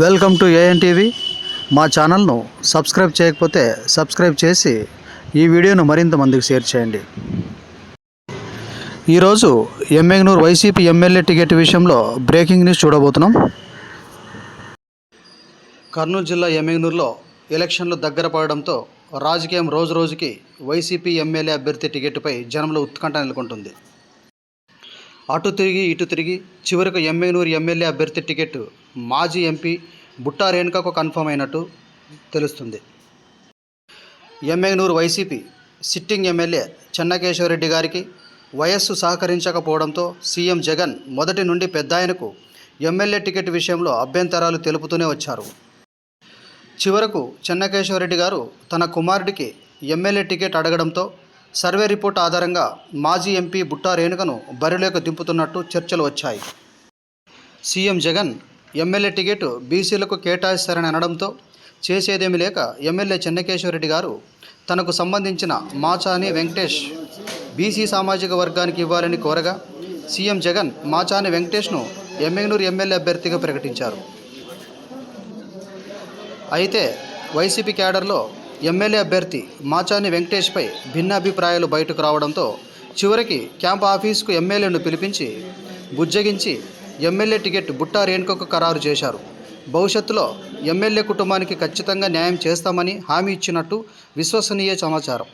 Welcome to ANTV మా ఛానల్ను subscribe చేయకపోతే సబ్స్క్రైబ్ చేసి ఈ వీడియోను మరింత మందికి షేర్ చేయండి. ఈరోజు ఎమ్మెగ్నూర్ వైసీపీ ఎమ్మెల్యే టికెట్ విషయంలో బ్రేకింగ్ న్యూస్ చూడబోతున్నాం. కర్నూలు జిల్లా ఎమ్మెగ్నూర్లో ఎలక్షన్లు దగ్గర పడడంతో రాజకీయం రోజు రోజుకి వైసీపీ ఎమ్మెల్యే అభ్యర్థి టికెట్పై జనంలో ఉత్కంఠ నెలకొంటుంది. అటు తిరిగి ఇటు తిరిగి చివరకు ఎమ్మెగ్నూరు ఎమ్మెల్యే అభ్యర్థి టికెట్ మాజీ ఎంపీ బుట్టా రేణుకకు కన్ఫర్మ్ అయినట్టు తెలుస్తుంది. Emmiganur YCP sitting MLA Chennakeshwarareddy గారికి వయస్సు సహకరించకపోవడంతో సీఎం జగన్ మొదటి నుండి పెద్దాయనకు ఎమ్మెల్యే టికెట్ విషయంలో అభ్యంతరాలు తెలుపుతూనే వచ్చారు. చివరకు చెన్నకేశ్వరరెడ్డి గారు తన కుమారుడికి ఎమ్మెల్యే టికెట్ అడగడంతో సర్వే రిపోర్ట్ ఆధారంగా మాజీ ఎంపీ బుట్టా రేణుకను బరిలోకి దింపుతున్నట్టు చర్చలు వచ్చాయి. సీఎం జగన్ ఎమ్మెల్యే టికెట్ బీసీలకు కేటాయిస్తారని అనడంతో చేసేదేమీ లేక ఎమ్మెల్యే చెన్నకేశ్వరరెడ్డి గారు తనకు సంబంధించిన మాచాని వెంకటేష్ బీసీ సామాజిక వర్గానికి ఇవ్వాలని కోరగా సీఎం జగన్ మాచాని వెంకటేష్ను ఎమ్మెగనూరు ఎమ్మెల్యే అభ్యర్థిగా ప్రకటించారు. అయితే వైసీపీ క్యాడర్లో ఎమ్మెల్యే అభ్యర్థి మాచాని వెంకటేష్పై భిన్నాభిప్రాయాలు బయటకు రావడంతో చివరికి క్యాంప్ ఆఫీసుకు ఎమ్మెల్యేను పిలిపించి బుజ్జగించి ఎమ్మెల్యే టికెట్ బుట్టా రేణుకకు ఖరారు చేశారు. భవిష్యత్తులో ఎమ్మెల్యే కుటుంబానికి ఖచ్చితంగా న్యాయం చేస్తామని హామీ ఇచ్చినట్టు విశ్వసనీయ సమాచారం.